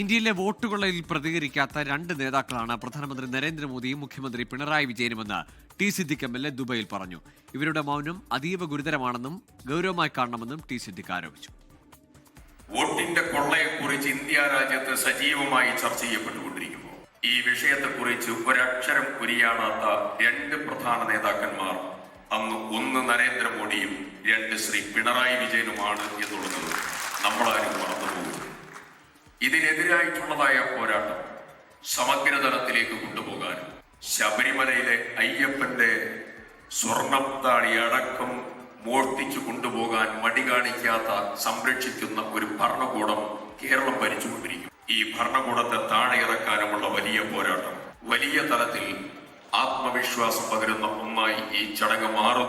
ഇന്ത്യയിലെ വോട്ടുകളിൽ പ്രതികരിക്കാത്ത രണ്ട് നേതാക്കളാണ് പ്രധാനമന്ത്രി നരേന്ദ്രമോദിയും മുഖ്യമന്ത്രി Pinarayi വിജയനുമെന്ന് T Siddique M L A ദുബൈയിൽ പറഞ്ഞു. ഇവരുടെ മൗനം അതീവ ഗുരുതരമാണെന്നും ഗൗരവമായി കാണണമെന്നും ടി സിദ്ദിഖ് ആരോപിച്ചു. വോട്ടിന്റെ കൊള്ളയെക്കുറിച്ച് ഇന്ത്യ രാജ്യത്ത് സജീവമായി ചർച്ച ചെയ്യപ്പെട്ടുകൊണ്ടിരിക്കുന്നു. ഈ വിഷയത്തെക്കുറിച്ച് ഒരക്ഷരം കുരിയാണാത്ത രണ്ട് പ്രധാന നേതാക്കന്മാർ അന്ന് ഒന്ന് നരേന്ദ്രമോദിയും രണ്ട് ശ്രീ പിണറായി വിജയനുമാണ് എന്നുള്ളത് മറന്നുപോകുന്നു ഇതിനെതിരായിട്ടുള്ളതായ പോരാട്ടം സമഗ്രതലത്തിലേക്ക് കൊണ്ടുപോകാനും ശബരിമലയിലെ അയ്യപ്പന്റെ സ്വർണത്താളി അടക്കം മോഷ്ടിച്ചു കൊണ്ടുപോകാൻ മടി കാണിക്കാത്ത സംരക്ഷിക്കുന്ന ഒരു ഭരണകൂടം കേരളം ഭരിച്ചുകൊണ്ടിരിക്കും. ഈ ഭരണകൂടത്തെ താഴെ ഇറക്കാനുമുള്ള വലിയ പോരാട്ടം. വലിയ തലത്തിൽ ആത്മവിശ്വാസം പകരുന്ന ഒന്നായി ഈ ചടങ്ങ് മാറും